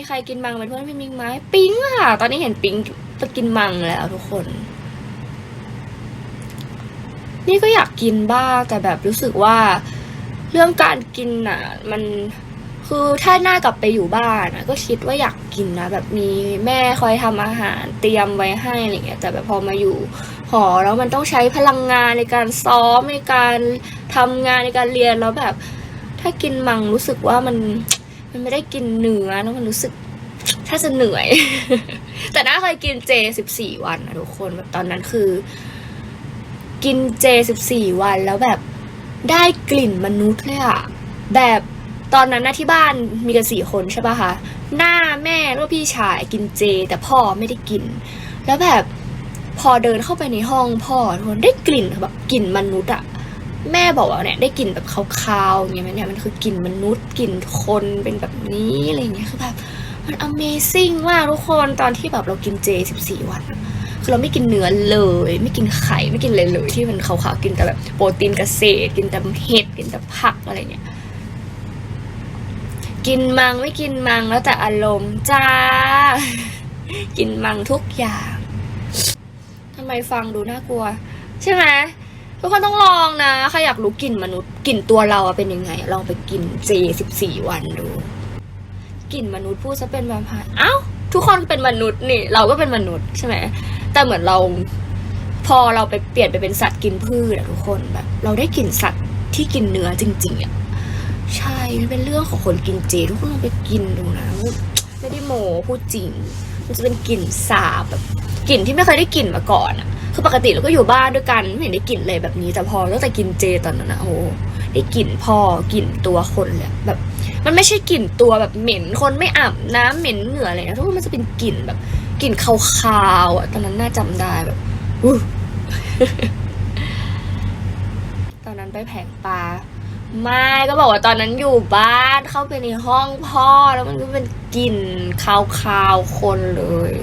มีใครกินมังเป็นเพื่อนพี่มิงไหมปิ๊งค่ะ ตอนนี้เห็นปิ๊งจะกินมังแล้วทุกคน นี่ก็อยากกินบ้างแต่แบบรู้สึกว่า เรื่องการกินอะ มันคือถ้าหน้ากลับไปอยู่บ้านก็คิดว่าอยากกินนะแบบมีแม่คอยทำอาหารเตรียมไว้ให้อะไรเงี้ยแต่แบบพอมาอยู่หอแล้วมันต้องใช้พลังงานในการซ้อมในการทำงานในการเรียนแล้วแบบ ถ้ากินมังรู้สึกว่ามัน มันไม่ได้กินเนื้อแล้วมันรู้สึก ถ้าจะเหนื่อย แต่น่าเคยกินเจสิบสี่วันนะทุกคนแบบตอนนั้นคือ กินเจสิบสี่วันแล้วแบบได้กลิ่นมนุษย์เลยอะแบบตอนนั้นนะที่บ้านมีกันสี่คนใช่ปะคะ หน้าแม่แล้วพี่ชายกินเจ แต่พ่อไม่ได้กิน แล้วแบบพอเดินเข้าไปในห้องพ่อทุกคนได้กลิ่นแบบกลิ่นมนุษย์อะ แม่บอกว่าเนี่ยได้กลิ่นแบบคาวๆอย่างเงี้ยมันเนี่ยมันคือกลิ่นมนุษย์กลิ่นคนเป็นแบบนี้อะไรเงี้ยคือแบบมัน Amazing มากทุกคนตอนที่แบบเรากินเจ 14 วันคือเราไม่กินเนื้อเลย ไม่กินไข่ไม่กินเลยเลยที่มันขาวๆกินแต่แบบโปรตีนเกษตร กินแต่เห็ดกินแต่ผักอะไรเนี่ยกินมังไม่กินมังแล้วแต่อารมณ์จ้า กินมังทุกอย่างทำไมฟังดูน่ากลัว ใช่ไหม ทุกคนต้องลองนะ ใครอยากรู้กลิ่นมนุษย์กลิ่นตัวเราเป็นยังไง ลองไปกินเจสิบสี่วันดูกลิ่นมนุษย์พูดจะเป็นแวมไพร์เอ้าทุกคนเป็นมนุษย์นี่ เราก็เป็นมนุษย์ใช่ไหมแต่เหมือนเรา พอเราไปเปลี่ยนไปเป็นสัตว์กินพืชอะทุกคนแบบ เราได้กลิ่นสัตว์ที่กินเนื้อจริงๆอะใช่มันเป็นเรื่องของคนกินเจทุกคนลองไปกินดูนะไม่ได้โมพูดจริง มันจะเป็นกลิ่นสาบแบบกลิ่นที่ไม่เคยได้กลิ่นมาก่อนอะ คือปกติเราก็อยู่บ้านด้วยกันไม่เห็นได้กลิ่นเลยแบบนี้แต่พอตั้งแต่กินเจตอนนั้นนะโอ้ได้กลิ่นพ่อกลิ่นตัวคนเลยแบบ มันไม่ใช่กลิ่นตัวแบบเหม็นคนไม่อาบน้ำเหม็นเหงื่ออะไรนะทุกคนมันจะเป็นกลิ่นแบบกลิ่นคาวๆอะตอนนั้นน่าจำได้แบบอู้ตอนนั้นไปแผงปลาไม่ก็บอกว่าตอนนั้นอยู่บ้านเข้าไปในห้องพ่อแล้วมันก็เป็นกลิ่นคาวๆคนเลย